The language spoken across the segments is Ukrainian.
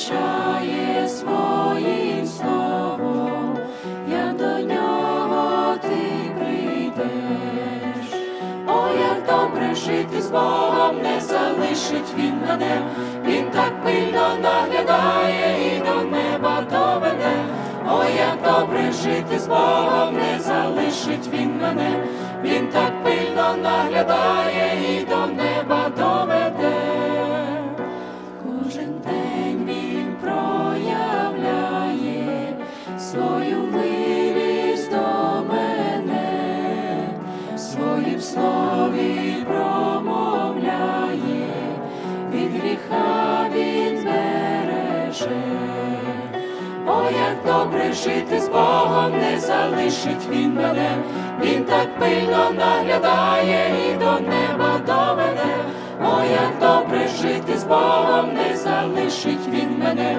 Тішає своїм як до нього ти прийдеш, о, як добре жити з Богом не залишить він мене, він так пильно наглядає і до неба доведе, о, як добре жити з Богом не залишить він мене, він так пильно наглядає. Слові промовляє, від гріха він береже. Ой, як добре жити з Богом, не залишить він мене, він так пильно наглядає і до неба доведе. Ой, як добре жити з Богом, не залишить він мене,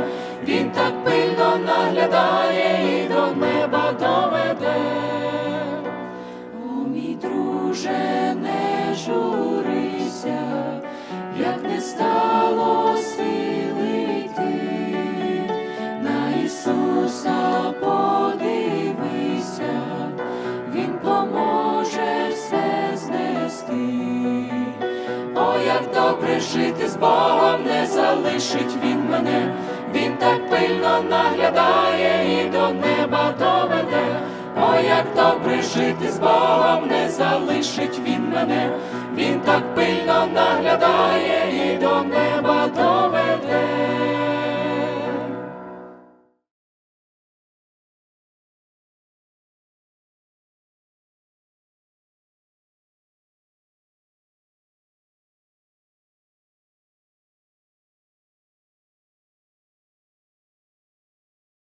він так добре жити з Богом, не залишить він мене, він так пильно наглядає і до неба доведе. О, як добре жити з Богом, не залишить він мене, він так